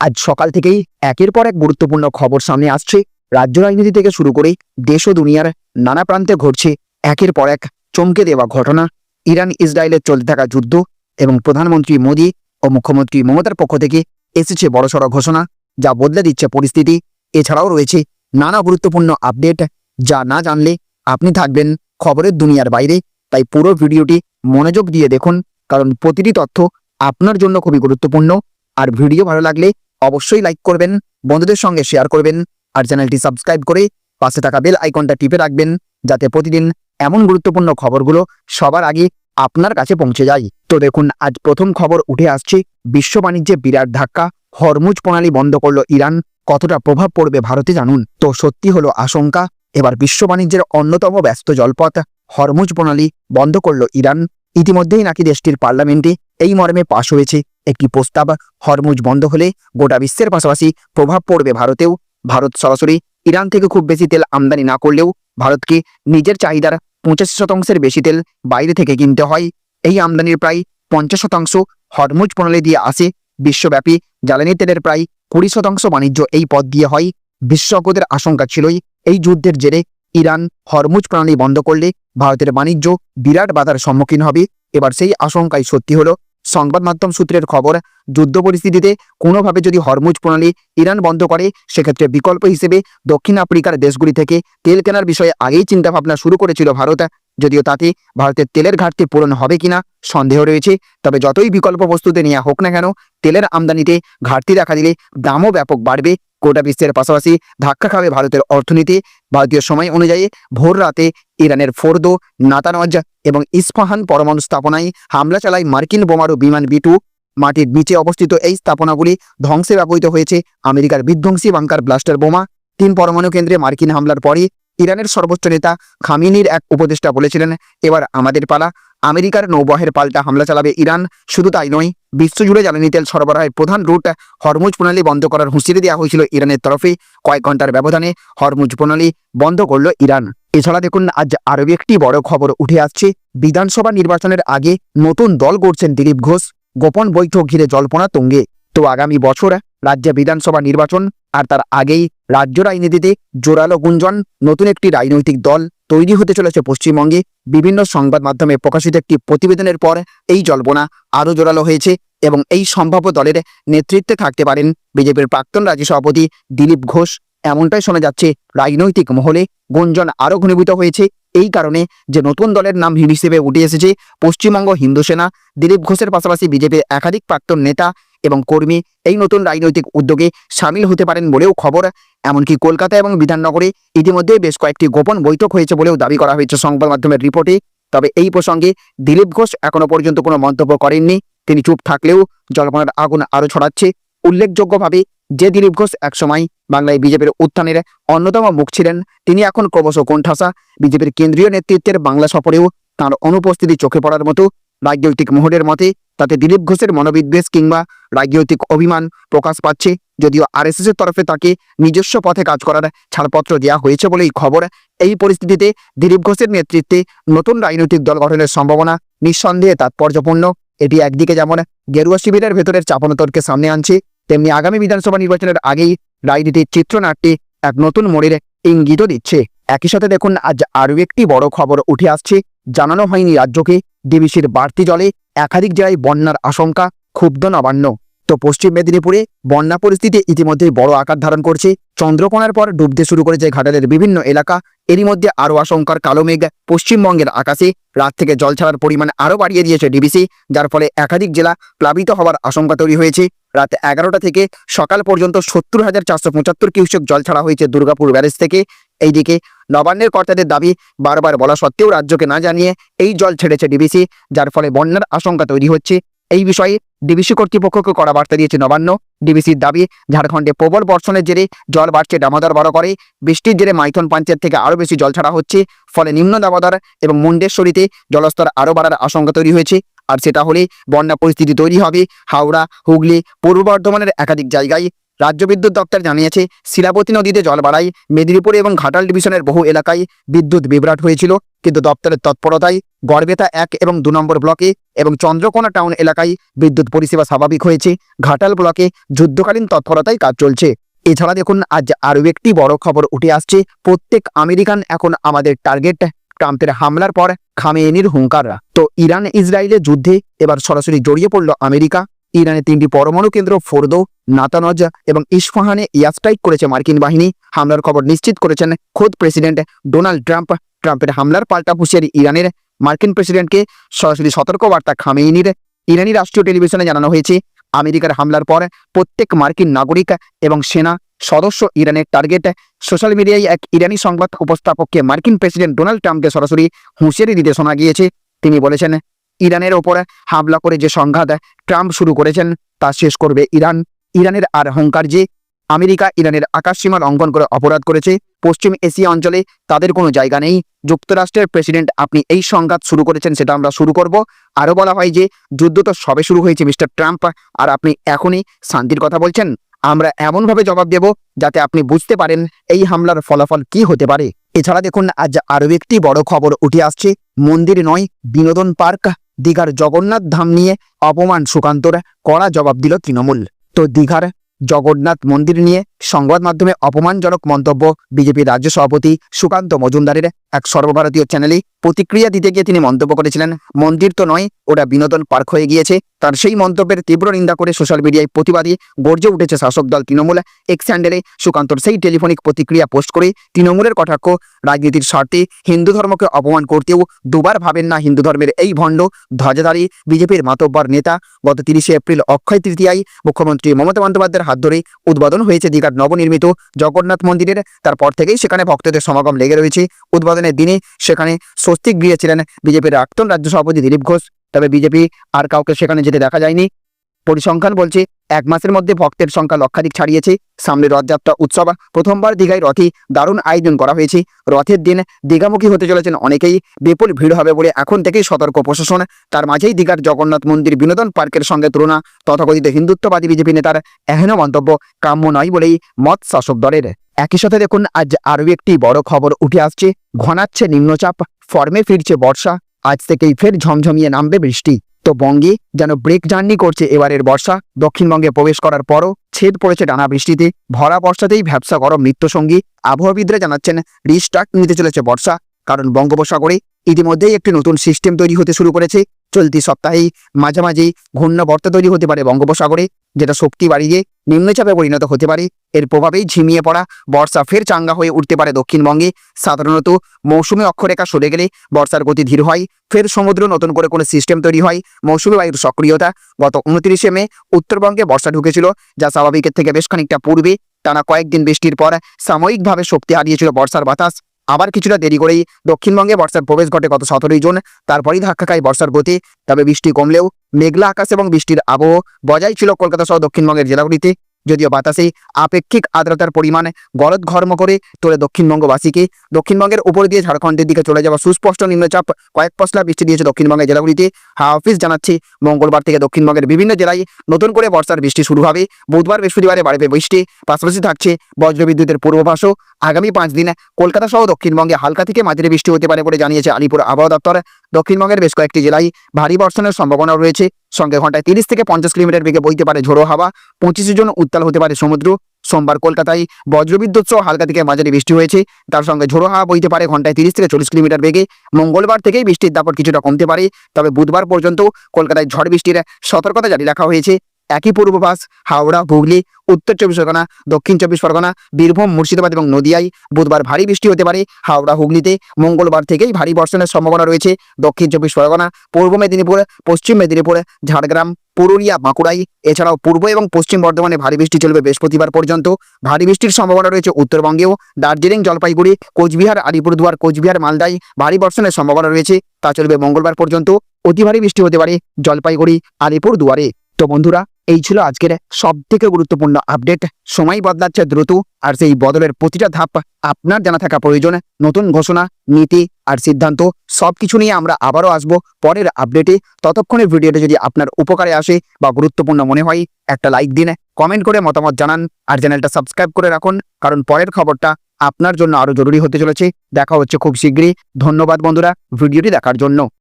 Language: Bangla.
আজ সকাল থেকেই একের পর এক গুরুত্বপূর্ণ খবর সামনে আসছে। রাজ্য রাজনীতি থেকে শুরু করে দেশ ও দুনিয়ার নানা প্রান্তে ঘটছে একের পর এক চমকে দেওয়া ঘটনা। ইরান, ইসরায়েলের চলতে থাকা যুদ্ধ এবং প্রধানমন্ত্রী মোদী ও মুখ্যমন্ত্রী মমতার পক্ষ থেকে এসেছে বড়সড় ঘোষণা, যা বদলে দিচ্ছে পরিস্থিতি। এছাড়াও রয়েছে নানা গুরুত্বপূর্ণ আপডেট, যা না জানলে আপনি থাকবেন খবরের দুনিয়ার বাইরে। তাই পুরো ভিডিওটি মনোযোগ দিয়ে দেখুন, কারণ প্রতিটি তথ্য আপনার জন্য খুবই গুরুত্বপূর্ণ। আর ভিডিও ভালো লাগলে অবশ্যই লাইক করবেন, বন্ধুদের সঙ্গে শেয়ার করবেন, আর চ্যানেলটি সাবস্ক্রাইব করে পাশে থাকা বেল আইকনটা টিপে রাখবেন, যাতে প্রতিদিন এমন গুরুত্বপূর্ণ খবরগুলো সবার আগে আপনার কাছে পৌঁছে যায়। তো দেখুন, আজ প্রথম খবর উঠে আসছে, বিশ্ব বাণিজ্যে বিরাট ধাক্কা, হরমুজ প্রণালী বন্ধ করল ইরান, কতটা প্রভাব পড়বে ভারতে জানুন। তো সত্যি হলো আশঙ্কা, এবার বিশ্ব বাণিজ্যের অন্যতম ব্যস্ত জলপথ, হরমুজ প্রণালী বন্ধ করল ইরান, ইতিমধ্যেই নাকি দেশটির পার্লামেন্টে এই মর্মে পাশ হয়েছে। একটি প্রস্তাব হরমুজ বন্ধ হলে গোটা বিশ্বের পাশাপাশি প্রভাব পড়বে ভারতেও। ভারত সরাসরি ইরান থেকে খুব বেশি তেল আমদানি না করলেও ভারতকে নিজের চাহিদার পঁচাশি শতাংশের বেশি তেল বাইরে থেকে কিনতে হয়। এই আমদানির প্রায় পঞ্চাশ শতাংশ হরমুজ প্রণালী দিয়ে আসে। বিশ্বব্যাপী জ্বালানি তেলের প্রায় কুড়ি শতাংশ বাণিজ্য এই পথ দিয়ে হয়। বিশেষজ্ঞদের আশঙ্কা ছিলই এই যুদ্ধের জেরে ইরান হরমুজ প্রণালী বন্ধ করলে ভারতের বাণিজ্য বিরাট বাধার সম্মুখীন হবে। এবার সেই আশঙ্কাই সত্যি হলো সংবাদ মাধ্যম সূত্রের খবর, যুদ্ধ পরিস্থিতিতে কোনোভাবে যদি হরমুজ প্রণালী ইরান বন্ধ করে, সেক্ষেত্রে বিকল্প হিসেবে দক্ষিণ আফ্রিকার দেশগুলি থেকে তেল কেনার বিষয়ে আগেই চিন্তাভাবনা শুরু করেছিল ভারত। যদিও তাতে ভারতের তেলের ঘাটতি পূরণ হবে কিনা সন্দেহ রয়েছে। তবে যতই বিকল্প বস্তুতে নেওয়া হোক না কেন, তেলের আমদানিতে ঘাটতি দেখা দিলে দামও ব্যাপক বাড়বে। গোটা বিশ্বের পাশাপাশি ধাক্কা খাবে ভারতের অর্থনীতি। ভারতীয় সময় অনুযায়ী ভোর রাতে ইরানের ফোর্দো, নাতানজ এবং ইস্পাহান পরমাণু স্থাপনায় হামলা চালায় মার্কিন বোমারু বিমান বিটু মাটির নিচে অবস্থিত এই স্থাপনাগুলি ধ্বংসে ব্যবহৃত হয়েছে আমেরিকার বিধ্বংসী বাংকার ব্লাস্টার বোমা। তিন পরমাণু কেন্দ্রে মার্কিন হামলার পরে ইরানের সর্বোচ্চ নেতা খামিনির এক উপদেষ্টা বলেছিলেন, এবার আমাদের পালা। আমেরিকার নৌবহের পাল্টা হামলা চালাবে ইরান। শুধু তাই নয়, বিশ্বজুড়ে জ্বালানি তেল সরবরাহের প্রধান রুট হরমুজ প্রণালী বন্ধ করার হুঁশিয়ারি দেওয়া হয়েছিল ইরানের তরফে। কয়েক ঘণ্টার ব্যবধানে হরমুজ প্রণালী বন্ধ করল ইরান। এছাড়া দেখুন, আজ আরও একটি বড় খবর উঠে আসছে। বিধানসভা নির্বাচনের আগে নতুন দল গড়ছেন দিলীপ ঘোষ। গোপন বৈঠক ঘিরে জল্পনা তুঙ্গে। তো আগামী বছর রাজ্যে বিধানসভা নির্বাচন আর তার আগেই রাজ্য রাজনীতিতে জোরালো গুঞ্জন, নতুন একটি রাজনৈতিক দল তৈরি হতে চলেছে পশ্চিমবঙ্গে। বিভিন্ন সংবাদ মাধ্যমে প্রকাশিত একটি প্রতিবেদনের পর এই জল্পনা আরও জোরালো হয়েছে এবং এই সম্ভাব্য দলের নেতৃত্বে থাকতে পারেন বিজেপির প্রাক্তন রাজ্য সভাপতি দিলীপ ঘোষ। এমনটাই শোনা যাচ্ছে রাজনৈতিক মহলে। গুঞ্জন আরও ঘনীভূত হয়েছে এই কারণে যে নতুন দলের নাম হিসেবে উঠে এসেছে পশ্চিমবঙ্গ হিন্দু সেনা। দিলীপ ঘোষের পাশাপাশি বিজেপির একাধিক প্রাক্তন নেতা এবং কর্মী এই নতুন রাজনৈতিক উদ্যোগে সামিল হতে পারেন বলেও খবর। এমনকি কলকাতা এবং বিধাননগরে ইতিমধ্যে বেশ কয়েকটি গোপন বৈঠক হয়েছে বলেও দাবি করা হয়েছে সংবাদ মাধ্যমের রিপোর্টে। তবে এই প্রসঙ্গে দিলীপ ঘোষ এখনও পর্যন্ত কোনো মন্তব্য করেননি। তিনি চুপ থাকলেও জল্পনার আগুন আরও ছড়াচ্ছে। উল্লেখযোগ্যভাবে যে দিলীপ ঘোষ একসময় বাংলায় বিজেপির উত্থানের অন্যতম মুখ ছিলেন, তিনি এখন ক্রমশ কোণঠাসা। বিজেপির কেন্দ্রীয় নেতৃত্বের বাংলা সফরেও তাঁর অনুপস্থিতি চোখে পড়ার মতো রাজনৈতিক মোহরের মতে, তাতে দিলীপ ঘোষের মনোবিদ্বেষ কিংবা রাজনৈতিক অভিমান প্রকাশ পাচ্ছে। যদিও আরএসএস এর তরফে তাকে নিজস্ব পথে কাজ করার ছাড়পত্র দেওয়া হয়েছে বলেই খবর। এই পরিস্থিতিতে দিলীপ ঘোষের নেতৃত্বে নতুন রাজনৈতিক দল গঠনের সম্ভাবনা নিঃসন্দেহে তাৎপর্যপূর্ণ। এটি একদিকে যেমন গেরুয়া শিবিরের ভেতরের চাপানোতরকে সামনে আনছে, তেমনি আগামী বিধানসভা নির্বাচনের আগেই রাজনীতির চিত্রনাট্যে এক নতুন মোড়ের ইঙ্গিতও দিচ্ছে। একই সাথে দেখুন, আজ আরও একটি বড় খবর উঠে আসছে। জানানো হয়নি রাজ্যকে। ডিবিসির বাড়তি জলে একাধিক জায়গায় বন্যার আশঙ্কা, ক্ষুব্ধ নবান্ন। তো পশ্চিম মেদিনীপুরে বন্যা পরিস্থিতি ইতিমধ্যেই বড় আকার ধারণ করছে। চন্দ্রকোনার পর ডুবতে শুরু করেছে ঘাটালের বিভিন্ন এলাকা। এরই মধ্যে আরও আশঙ্কার কালো মেঘ পশ্চিমবঙ্গের আকাশে। রাত থেকে জল ছাড়ার পরিমাণ আরও বাড়িয়ে দিয়েছে ডিবিসি, যার ফলে একাধিক জেলা প্লাবিত হওয়ার আশঙ্কা তৈরি হয়েছে। রাত এগারোটা থেকে সকাল পর্যন্ত সত্তর হাজার চারশো পঁচাত্তর কিউসেক জল ছাড়া হয়েছে দুর্গাপুর ব্যারেজ থেকে। এইদিকে নবান্নের কর্তাদের দাবি বারবার বলা সত্ত্বেও রাজ্যকে না জানিয়ে এই জল ছেড়েছে ডিবিসি যার ফলে বন্যার আশঙ্কা তৈরি হচ্ছে। এই বিষয়ে ডিবিসি কর্তৃপক্ষকে করা বার্তা দিয়েছে নবান্ন। ডিবিসির দাবি, ঝাড়খণ্ডে প্রবল বর্ষণের জেরে জল বাড়ছে দামোদর বড় করে। বৃষ্টির জেরে মাইথন পঞ্চায়েত থেকে আরও বেশি জল ছাড়া হচ্ছে। ফলে নিম্ন দামোদর এবং মুন্ডেশ্বরীতে জলস্তর আরও বাড়ার আশঙ্কা তৈরি হয়েছে। আর সেটা হলে বন্যা পরিস্থিতি তৈরি হবে। হাওড়া, হুগলি, পূর্ব বর্ধমানের একাধিক জায়গায় রাজ্য বিদ্যুৎ দপ্তর জানিয়েছে, শিলাবতী নদীতে জল বাড়ায় মেদিনীপুর এবং ঘাটাল ডিভিশনের বহু এলাকায় বিদ্যুৎ বিভ্রাট হয়েছিল। কিন্তু দপ্তরের তৎপরতায় গড়বেতা এক এবং দু নম্বর ব্লকে এবং চন্দ্রকোনা টাউন এলাকায় বিদ্যুৎ পরিষেবা স্বাভাবিক হয়েছে। ঘাটাল ব্লকে যুদ্ধকালীন তৎপরতায় কাজ চলছে। এছাড়া দেখুন, আজ আরও একটি বড় খবর উঠে আসছে। প্রত্যেক আমেরিকান এখন আমাদের টার্গেট, ট্রাম্পের হামলার পর খামেনির হুঙ্কার তো ইরান ইসরায়েলের যুদ্ধে এবার সরাসরি জড়িয়ে পড়ল আমেরিকা। ইরানের তিনটি পরমাণু কেন্দ্র ফোরদো, নাতানজ এবং ইস্ফাহানে এয়ার স্ট্রাইক করেছে মার্কিন বাহিনী। হামলার খবর নিশ্চিত করেছেন খোদ প্রেসিডেন্ট ডোনাল্ড ট্রাম্প। ট্রাম্পের হামলার পাল্টা হুঁশিয়ারি ইরানের মার্কিন প্রেসিডেন্টকে সরাসরি সতর্কবার্তা খামেইনির। ইরানি রাষ্ট্রীয় টেলিভিশনে জানানো হয়েছে, আমেরিকার হামলার পর প্রত্যেক মার্কিন নাগরিক এবং সেনা সদস্য ইরানের টার্গেট। সোশ্যাল মিডিয়ায় এক ইরানি সংবাদ উপস্থাপককে মার্কিন প্রেসিডেন্ট ডোনাল্ড ট্রাম্পকে সরাসরি হুঁশিয়ারি দিতে শোনা গিয়েছে। তিনি বলেছেন ইরানের ওপর হামলা করে যে সংঘাত ট্রাম্প শুরু করেছেন, তা শেষ করবে ইরান। ইরানের আর হংকার যে আমেরিকা ইরানের আকাশসীমা লঙ্ঘন করে অপরাধ করেছে, পশ্চিম এশিয়া অঞ্চলে তাদের কোনো জায়গা নেই। যুক্তরাষ্ট্রের প্রেসিডেন্ট আপনি এই সংঘাত শুরু করেছেন, সেটা আমরা শুরু করব। আরও বলা হয় যে যুদ্ধ তো সবে শুরু হয়েছে, মিস্টার ট্রাম্প, আর আপনি এখনই শান্তির কথা বলছেন। আমরা এমনভাবে জবাব দেব যাতে আপনি বুঝতে পারেন এই হামলার ফলাফল কি হতে পারে। এছাড়া দেখুন, আজ আরও একটি বড় খবর উঠে আসছে। মন্দির নয়, বিনোদন পার্ক। দীঘার জগন্নাথ ধাম নিয়ে অপমান সুকান্তর কড়া জবাব দিল তৃণমূল। তো দীঘার জগন্নাথ মন্দির নিয়ে সংবাদ মাধ্যমে অপমানজনক মন্তব্য বিজেপি রাজ্য সভাপতি সুকান্ত মজুমদারের এক সর্বভারতীয় চ্যানেলে প্রতিক্রিয়া দিতে গিয়ে তিনি মন্তব্য করেছিলেন, মন্দির তো নয়, ওটা বিনোদন পার্ক হয়ে গিয়েছে তার সেই মন্তব্যের তীব্র নিন্দা করে সোশ্যাল মিডিয়ায় প্রতিবাদী গর্জে উঠেছে শাসক দল তৃণমূল। এক্স হ্যান্ডেলে সুকান্তর সেই টেলিফোনিক প্রতিক্রিয়া পোস্ট করে তৃণমূলের কটাক্ষ, রাজনীতির স্বার্থে হিন্দু ধর্মকে অপমান করতেও দুবার ভাবেন না হিন্দু ধর্মের এই ভণ্ড ধ্বজাধারী বিজেপির মাতব্বর নেতা। গত তিরিশে এপ্রিল অক্ষয় তৃতীয়ায় মুখ্যমন্ত্রী মমতা বন্দ্যোপাধ্যায়ের হাত ধরে উদ্বোধন হয়েছে দীঘার নবনির্মিত জগন্নাথ মন্দিরের তারপর থেকেই সেখানে ভক্তদের সমাগম লেগে রয়েছে। উদ্বোধনের দিনে সেখানে স্বস্তিক গিয়েছিলেন বিজেপির প্রাক্তন রাজ্য সভাপতি দিলীপ ঘোষ। তবে বিজেপি আর কাউকে সেখানে যেতে দেখা যায়নি। পরিসংখ্যান বলছে, এক মাসের মধ্যে ভক্তের সংখ্যা লক্ষাধিক ছাড়িয়েছে। সামনে রথযাত্রা উৎসব, প্রথমবার দীঘায় রথে দারুণ আয়োজন করা হয়েছে। রথের দিন দীঘামুখী হতে চলেছেন অনেকেই, বিপুল ভিড় হবে বলে এখন থেকেই সতর্ক প্রশাসন। তার মাঝেই দীঘার জগন্নাথ মন্দির বিনোদন পার্কের সঙ্গে তুলনা, তথাকথিত হিন্দুত্ববাদী বিজেপি নেতার এহেন মন্তব্য কাম্য নয় বলেই মত শাসক দলের। একই সাথে দেখুন, আজ আরও একটি বড় খবর উঠে আসছে। ঘনাচ্ছে নিম্নচাপ, ফর্মে ফিরছে বর্ষা, আজ থেকেই ফের ঝমঝমিয়ে নামবে বৃষ্টি। তো বঙ্গে যেন ব্রেক জার্নি করছে এবারের বর্ষা। দক্ষিণবঙ্গে প্রবেশ করার পরও ছেদ পড়েছে ডানা বৃষ্টিতে। ভরা বর্ষাতেই ব্যবসা গরম মৃত্যুসঙ্গী আবহাওয়াবিদরা জানাচ্ছেন রিস্টার্ট নিতে চলেছে বর্ষা। কারণ বঙ্গোপসাগরে ইতিমধ্যেই একটি নতুন সিস্টেম তৈরি হতে শুরু করেছে। চলতি সপ্তাহেই মাঝামাঝি ঘূর্ণবর্তা তৈরি হতে পারে বঙ্গোপসাগরে, যেটা শক্তি বাড়িয়ে নিম্নচাপে পরিণত হতে পারে। এর প্রভাবেই ঝিমিয়ে পড়া বর্ষা ফের চাঙ্গা হয়ে উঠতে পারে দক্ষিণবঙ্গে। সাধারণত মৌসুমী অক্ষরেখা সরে গেলে বর্ষার গতি ধীর হয়, ফের সমুদ্র নতুন করে কোনো সিস্টেম তৈরি হয়। মৌসুমী বায়ুর সক্রিয়তা গত উনত্রিশে মে উত্তরবঙ্গে বর্ষা ঢুকেছিল, যা স্বাভাবিকের থেকে বেশ খানিকটা পূর্বে। টানা কয়েকদিন বৃষ্টির পর সাময়িকভাবে শক্তি হারিয়েছিল বর্ষার বাতাস। আবার কিছুটা দেরি করেই দক্ষিণবঙ্গে বর্ষার প্রবেশ ঘটে গত সতেরোই জুন। তারপরই ধাক্কা খায় বর্ষার গতি, তবে বৃষ্টি কমলেও মেঘলা আকাশ এবং বৃষ্টির আবহ বজায় ছিল কলকাতা সহ দক্ষিণবঙ্গের জেলাগুলিতে। যদিও বাতাসে আপেক্ষিক আর্দ্রতার পরিমাণ গলদ ঘর্ম করে তোলে দক্ষিণবঙ্গবাসীকে। দক্ষিণবঙ্গের উপর দিয়ে ঝাড়খণ্ডের দিকে চলে যাওয়া সুস্পষ্ট নিম্নচাপ কয়েক পশলা বৃষ্টি দিয়েছে দক্ষিণবঙ্গের জেলাগুলিতে। হাওয়া অফিস জানাচ্ছে, মঙ্গলবার থেকে দক্ষিণবঙ্গের বিভিন্ন জেলায় নতুন করে বর্ষার বৃষ্টি শুরু হবে। বুধবার বৃহস্পতিবারে বাড়বে বৃষ্টি। পাশাপাশি থাকছে বজ্রবিদ্যুতের পূর্বাভাসও আগামী পাঁচ দিন কলকাতা সহ দক্ষিণবঙ্গে হালকা থেকে মাঝারি বৃষ্টি হতে পারে বলে জানিয়েছে আলিপুর আবহাওয়া দপ্তর। দক্ষিণবঙ্গের বেশ কয়েকটি জেলায় ভারী বর্ষণের সম্ভাবনা রয়েছে। সঙ্গে ঘন্টায় তিরিশ থেকে পঞ্চাশ কিলোমিটার বেগে বইতে পারে ঝোড়ো হাওয়া। পঁচিশে জন উত্তাল হতে পারে সমুদ্র, সোমবার কলকাতায় বজ্রবিদ্যুৎ সহ হালকা থেকে মাঝারি বৃষ্টি হয়েছে। তার সঙ্গে ঝোড়ো হাওয়া বইতে পারে ঘন্টায় তিরিশ থেকে চল্লিশ কিলোমিটার বেগে। মঙ্গলবার থেকেই বৃষ্টির দাপট কিছুটা কমতে পারে। তবে বুধবার পর্যন্ত কলকাতায় ঝড় বৃষ্টির সতর্কতা জারি রাখা হয়েছে। একই পূর্বাভাস হাওড়া, হুগলি, উত্তর চব্বিশ পরগনা, দক্ষিণ চব্বিশ পরগনা, বীরভূম, মুর্শিদাবাদ এবং নদিয়ায় বুধবার ভারী বৃষ্টি হতে পারে। হাওড়া, হুগলিতে মঙ্গলবার থেকেই ভারী বর্ষণের সম্ভাবনা রয়েছে। দক্ষিণ চব্বিশ পরগনা, পূর্ব মেদিনীপুর, পশ্চিম মেদিনীপুর, ঝাড়গ্রাম, পুরুলিয়া বাঁকুড়াই এছাড়াও পূর্ব এবং পশ্চিম বর্ধমানে ভারী বৃষ্টি চলবে বৃহস্পতিবার পর্যন্ত। ভারী বৃষ্টির সম্ভাবনা রয়েছে উত্তরবঙ্গেও। দার্জিলিং, জলপাইগুড়ি, কোচবিহার, আলিপুরদুয়ার, কোচবিহার, মালদায় ভারী বর্ষণের সম্ভাবনা রয়েছে। তা চলবে মঙ্গলবার পর্যন্ত। অতি ভারী বৃষ্টি হতে পারে জলপাইগুড়ি, আলিপুরদুয়ারে। তো বন্ধুরা এই ছিল আজকের সব থেকে গুরুত্বপূর্ণ আপডেট সময় বদলাচ্ছে দ্রুত আর সেই বদলের প্রতিটা ধাপ আপনার জানা থাকা প্রয়োজন। নতুন ঘোষণা, নীতি আর সিদ্ধান্ত সবকিছু নিয়ে আমরা আবারও আসব পরের আপডেটে ততক্ষণে ভিডিওটা যদি আপনার উপকারে আসে বা গুরুত্বপূর্ণ মনে হয়, একটা লাইক দিন কমেন্ট করে মতামত জানান আর চ্যানেলটা সাবস্ক্রাইব করে রাখুন, কারণ পরের খবরটা আপনার জন্য আরও জরুরি হতে চলেছে। দেখা হচ্ছে খুব শীঘ্রই। ধন্যবাদ বন্ধুরা, ভিডিওটি দেখার জন্য।